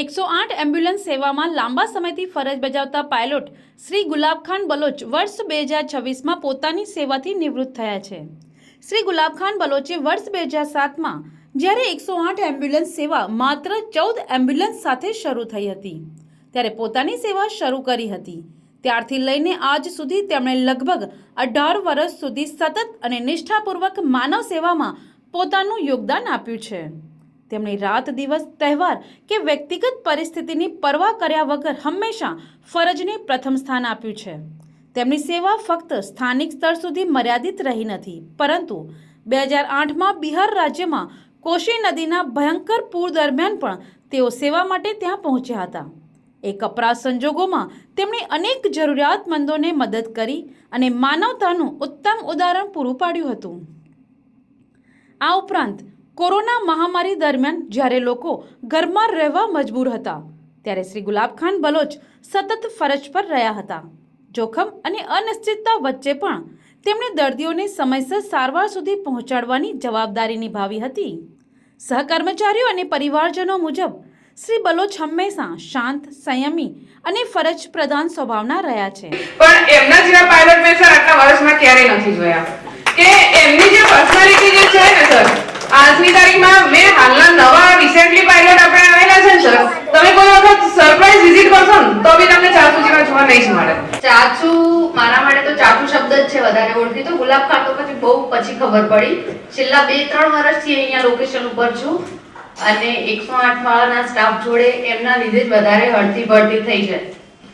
એકસો આઠ એમ્બ્યુલન્સ સેવામાં લાંબા સમયથી ફરજ બજાવતા પાયલોટ શ્રી ગુલાબખાન બલોચ વર્ષ બે હજાર છવ્વીસમાં પોતાની સેવાથી નિવૃત્ત થયા છે. શ્રી ગુલાબખાન બલોચે વર્ષ બે હજાર સાતમાં જ્યારે એકસો આઠ એમ્બ્યુલન્સ સેવા માત્ર ચૌદ એમ્બ્યુલન્સ સાથે શરૂ થઈ હતી, ત્યારે પોતાની સેવા શરૂ કરી હતી. ત્યારથી લઈને આજ સુધી તેમણે લગભગ અઢાર વર્ષ સુધી સતત અને નિષ્ઠાપૂર્વક માનવ સેવામાં પોતાનું યોગદાન આપ્યું છે. તેમણે રાત દિવસ તહેવાર કે વ્યક્તિગત પરિસ્થિતિની પરવા કર્યા વગર હંમેશા ફરજને પ્રથમ સ્થાન આપ્યું છે. તેમની સેવા ફક્ત સ્થાનિક સ્તર સુધી મર્યાદિત રહી નથી, પરંતુ બે હજાર આઠમાં બિહાર રાજ્યમાં કોશી નદીના ભયંકર પૂર દરમિયાન પણ તેઓ સેવા માટે ત્યાં પહોંચ્યા હતા. એ કપરા સંજોગોમાં તેમણે અનેક જરૂરિયાતમંદોને મદદ કરી અને માનવતાનું ઉત્તમ ઉદાહરણ પૂરું પાડ્યું હતું. આ ઉપરાંત કોરોના મહામારી દરમિયાન જ્યારે લોકો ઘરમાં રહેવા મજબૂર હતા, ત્યારે શ્રી ગુલાબખાન બલોચ સતત ફરજ પર રહ્યા હતા. જોખમ અને અનિશ્ચિતતા વચ્ચે પણ તેમણે દર્દીઓને સમયસર સારવાર સુધી પહોંચાડવાની જવાબદારી નિભાવી હતી. સહકર્મચારીઓ અને પરિવારજનો મુજબ, શ્રી બલોચ હંમેશા શાંત, સંયમી અને ફરજ પ્રધાન સ્વભાવના રહ્યા છે. પણ એમના જેવા પાયલટ મેં સર આટલા વર્ષમાં ક્યારેય નથી જોયા. કે એમની જે પર્સનાલિટી જે છે ને સર આજની તારીખમાં મેં હાલના નવા રિસેન્ટલી પાયલોટ આપણે આવેલા છે ને સર એમના લીધે જ વધારે હળતી ભરતી થઈ છે.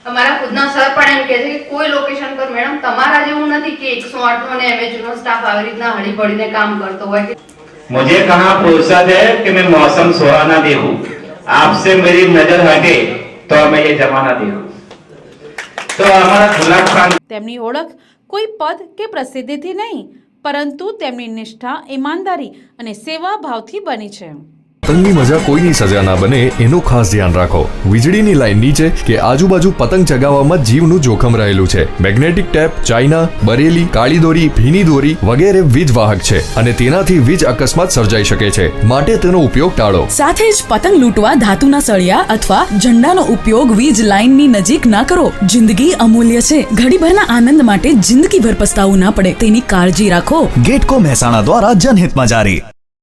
અમારા ખુદના સર એમ કહે છે કે કોઈ લોકેશન પર મેડમ તમારા જેવું નથી કે એકસો આઠ નો અને એમએચ નો સ્ટાફ આવી રીતના હળી ભળીને કામ કરતો હોય મુજે કહા ફુરસત હે કે મેં મોસમ સોહાના દેખું आपसे मेरी नजर हटे तो मैं ये जमाना देखूं तो हमारा गुलाब खान તેમની ઓળખ કોઈ પદ કે પ્રસિદ્ધિથી નહીં પરંતુ તેમની નિષ્ઠા ઈમાનદારી અને સેવા ભાવથી બની છે પતંગની મજા કોઈની સજા ના બને એનું ખાસ ધ્યાન રાખો. વીજળીની લાઈન નીચે કે આજુબાજુ પતંગ ચગાવવામાં જીવનું જોખમ રહેલું છે. મેગ્નેટિક ટેપ ચાઇના બરેલી કાળી દોરી ભીની દોરી વગેરે વીજ વાહક છે અને તેનાથી વીજ અકસ્માત સર્જાઈ શકે છે. માટે તેનો ઉપયોગ ટાળો. સાથે જ પતંગ લૂંટવા ધાતુના સળિયા અથવા ઝંડાનો ઉપયોગ વીજ લાઇનની નજીક ના કરો. જિંદગી અમૂલ્ય છે. ઘડીભરના આનંદ માટે જિંદગીભર પસ્તાવું ના પડે. તેની કાળજી રાખો. ગેટકો મહેસાણા દ્વારા જનહિતમાં જારી.